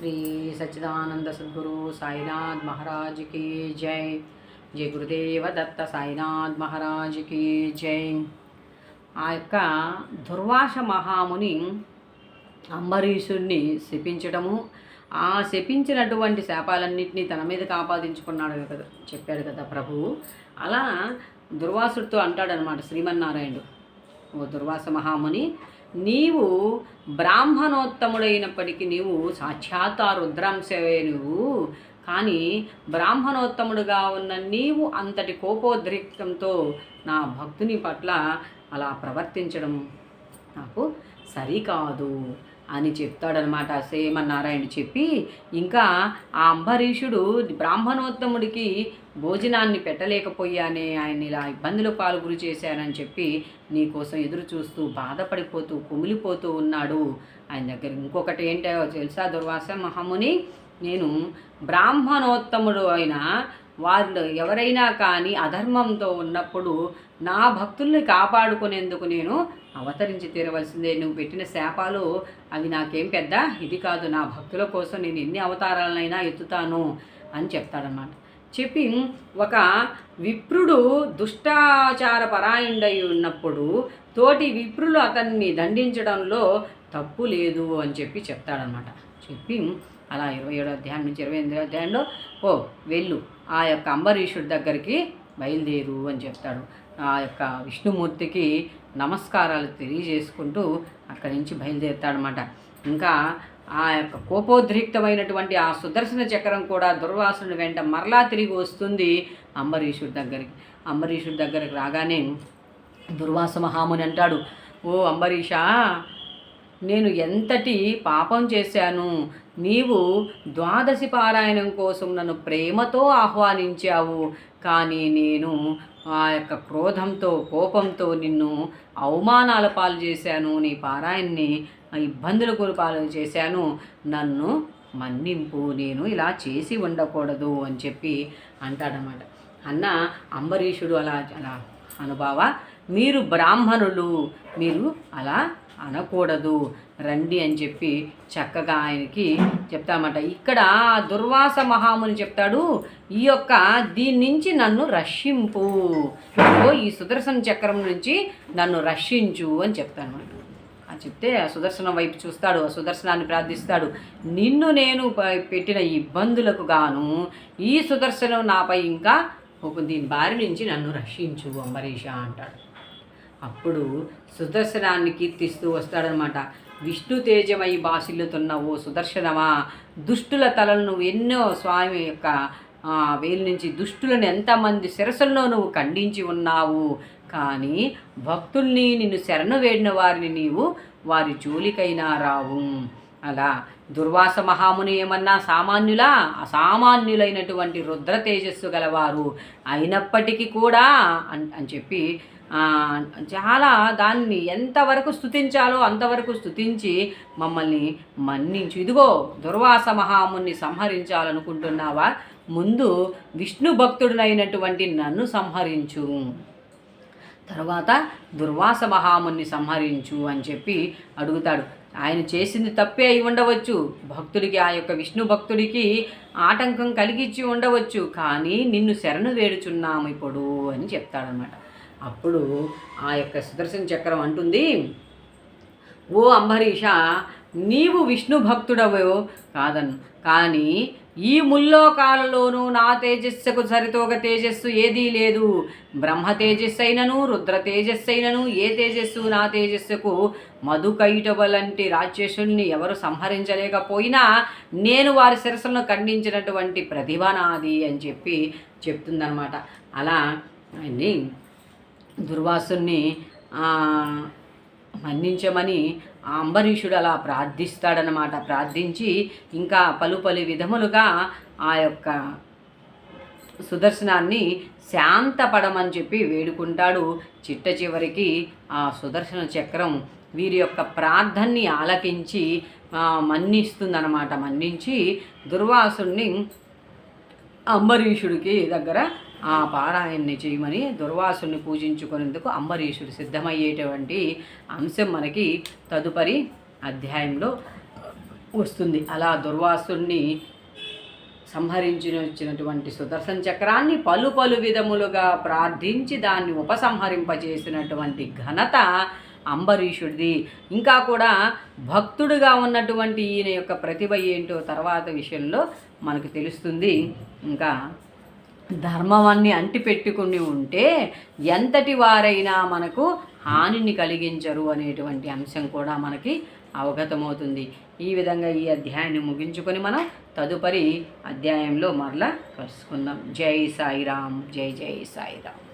శ్రీ సచ్చిదానంద సద్గురు సాయినాథ్ మహారాజ్కి జై జై గురుదేవ దత్త సాయినాథ్ మహారాజ్కి జై ఆ యొక్క దుర్వాస మహాముని అంబరీషుణ్ణి శపించడము ఆ శపించినటువంటి శాపాలన్నింటినీ తన మీద కాపాదించుకున్నాడు కదా చెప్పాడు కదా ప్రభువు అలా దుర్వాసుడితో అంటాడనమాట శ్రీమన్నారాయణుడు. ఓ దుర్వాస మహాముని నీవు బ్రాహ్మణోత్తముడైనప్పటికీ నీవు సాక్షాత్ ఆ రుద్రాంశవే నువ్వు. కానీ బ్రాహ్మణోత్తముడుగా ఉన్న నీవు అంతటి కోపోద్రిక్తంతో నా భక్తుని పట్ల అలా ప్రవర్తించడం నాకు సరికాదు. అని చెప్తాడనమాట శ్రీమన్నారాయణ చెప్పి ఇంకా ఆ అంబరీషుడు బ్రాహ్మణోత్తముడికి భోజనాన్ని పెట్టలేకపోయానే ఆయన ఇలా ఇబ్బందుల పాలు గురి చేశానని చెప్పి నీకోసం ఎదురు చూస్తూ బాధపడిపోతూ కుమిలిపోతూ ఉన్నాడు. ఆయన దగ్గర ఇంకొకటి ఏంటో తెలుసా దుర్వాస మహాముని? నేను బ్రాహ్మణోత్తముడు అయిన వారు ఎవరైనా కానీ అధర్మంతో ఉన్నప్పుడు నా భక్తుల్ని కాపాడుకునేందుకు నేను అవతరించి తీరవలసిందే. నువ్వు పెట్టిన శాపాలు అవి నాకేం పెద్ద ఇది కాదు. నా భక్తుల కోసం నేను ఎన్ని అవతారాలనైనా ఎత్తుతాను అని చెప్తాడనమాట చెప్పి ఒక విప్రుడు దుష్టాచార పరాయణుడై ఉన్నప్పుడు తోటి విప్రులు అతన్ని దండించడంలో తప్పు లేదు అని చెప్పి చెప్తాడనమాట చెప్పి అలా ఇరవై ఏడో అధ్యాయం నుంచి ఇరవై ఎనిమిదో అధ్యాయంలో ఓ వెళ్ళు. ఆ యొక్క అంబరీషుడి దగ్గరికి బయలుదేరు అని చెప్తాడు. ఆ యొక్క విష్ణుమూర్తికి నమస్కారాలు తెలియజేసుకుంటూ అక్కడి నుంచి బయలుదేరుతాడనమాట ఇంకా ఆ యొక్క కోపోద్రిక్తమైనటువంటి ఆ సుదర్శన చక్రం కూడా దుర్వాసుని వెంట మరలా తిరిగి వస్తుంది అంబరీషుడి దగ్గరికి. అంబరీషుడి దగ్గరికి రాగానే దుర్వాస మహాముని అంటాడు ఓ అంబరీషా నేను ఎంతటి పాపం చేశాను? నీవు ద్వాదశి పారాయణం కోసం నన్ను ప్రేమతో ఆహ్వానించావు. కానీ నేను ఆ యొక్క క్రోధంతో కోపంతో నిన్ను అవమానాల పాలు చేశాను. నీ పారాయణని ఇబ్బందుల పాలు చేశాను. నన్ను మన్నింపు. నేను ఇలా చేసి ఉండకూడదు అని చెప్పి అంటాడనమాట అన్న అంబరీషుడు అలా అలా అనుభావ మీరు బ్రాహ్మణులు మీరు అలా అనకూడదు. రండి అని చెప్పి చక్కగా ఆయనకి చెప్తామట. ఇక్కడ దుర్వాస మహాముని చెప్తాడు ఈ యొక్క దీని నుంచి నన్ను రక్షింపు. ఈ సుదర్శన చక్రం నుంచి నన్ను రక్షించు అని చెప్తాను అని చెప్తే ఆ సుదర్శనం వైపు చూస్తాడు ఆ సుదర్శనాన్ని ప్రార్థిస్తాడు. నిన్ను నేను పెట్టిన ఇబ్బందులకు గాను ఈ సుదర్శనం నాపై ఇంకా ఒక దీని బారి నుంచి నన్ను రక్షించు అంబరీష అంటాడు. అప్పుడు సుదర్శనాన్ని కీర్తిస్తూ వస్తాడనమాట. విష్ణు తేజమై బాసిల్లుతున్న ఓ సుదర్శనమా దుష్టుల తలను నువ్వు ఎన్నో స్వామి యొక్క వేలు నుంచి దుష్టులను ఎంతమంది శిరసుల్లో నువ్వు ఖండించి ఉన్నావు? కానీ భక్తుల్ని నిన్ను శరణు వేడిన వారిని నీవు వారి జోలికైనా రావు. అలా దుర్వాస మహాముని ఏమన్నా సామాన్యులా? అసామాన్యులైనటువంటి రుద్ర తేజస్సు గలవారు అయినప్పటికీ కూడా అని అని చెప్పి చాలా దాన్ని ఎంతవరకు స్థుతించాలో అంతవరకు స్థుతించి మమ్మల్ని మన్నించు. ఇదిగో దుర్వాస మహాముని సంహరించాలనుకుంటున్నావా? ముందు విష్ణు భక్తుడినైనటువంటి నన్ను సంహరించు. తర్వాత దుర్వాస మహాముని సంహరించు అని చెప్పి అడుగుతాడు. ఆయన చేసింది తప్పే అయి ఉండవచ్చు. భక్తుడికి ఆ యొక్క విష్ణు భక్తుడికి ఆటంకం కలిగించి ఉండవచ్చు. కానీ నిన్ను శరణు వేడుచున్నాము ఇప్పుడు అని చెప్తాడనమాట అప్పుడు ఆ యొక్క సుదర్శన చక్రం అంటుంది ఓ అంబరీష నీవు విష్ణు భక్తుడవో? కాదను. కానీ ఈ ముల్లోకాలలోనూ నా తేజస్సుకు సరితోగ తేజస్సు ఏదీ లేదు. బ్రహ్మ తేజస్సు అయినను రుద్ర తేజస్సు అయినను ఏ తేజస్సు నా తేజస్సుకు మధుకైటవలంటి రాక్షసుల్ని ఎవరు సంహరించలేకపోయినా నేను వారి శిరస్సులను ఖండించినటువంటి ప్రతిభ నాది అని చెప్పి చెప్తుందనమాట అలా ఆయన్ని దుర్వాసుని మన్నించమని ఆ అంబరీషుడు అలా ప్రార్థిస్తాడనమాట ప్రార్థించి ఇంకా పలు పలు విధములుగా ఆ యొక్క సుదర్శనాన్ని శాంతపడమని చెప్పి వేడుకుంటాడు. చిట్ట చివరికి ఆ సుదర్శన చక్రం వీరి యొక్క ప్రార్థనని ఆలకించి మన్నిస్తుందనమాట మన్నించి దుర్వాసుని అంబరీషుడికి దగ్గర ఆ పారాయణని చేయమని దుర్వాసుని పూజించుకునేందుకు అంబరీషుడు సిద్ధమయ్యేటువంటి అంశం మనకి తదుపరి అధ్యాయంలో వస్తుంది. అలా దుర్వాసుని సంహరించి వచ్చినటువంటి సుదర్శన చక్రాన్ని పలు పలు విధములుగా ప్రార్థించి దాన్ని ఉపసంహరింపజేసినటువంటి ఘనత అంబరీషుడిది. ఇంకా కూడా భక్తుడుగా ఉన్నటువంటి ఈయన యొక్క ప్రతిభ ఏంటో తర్వాత విషయంలో మనకు తెలుస్తుంది. ఇంకా ధర్మమన్ని అంటిపెట్టుకుని ఉంటే ఎంతటి వారైనా మనకు హానిని కలిగించరు అనేటువంటి అంశం కూడా మనకి అవగతమవుతుంది. ఈ విధంగా ఈ అధ్యాయాన్ని ముగించుకొని మనం తదుపరి అధ్యాయంలో మరలా కలుసుకుందాం. జై సాయిరామ్ జై జై సాయిరామ్.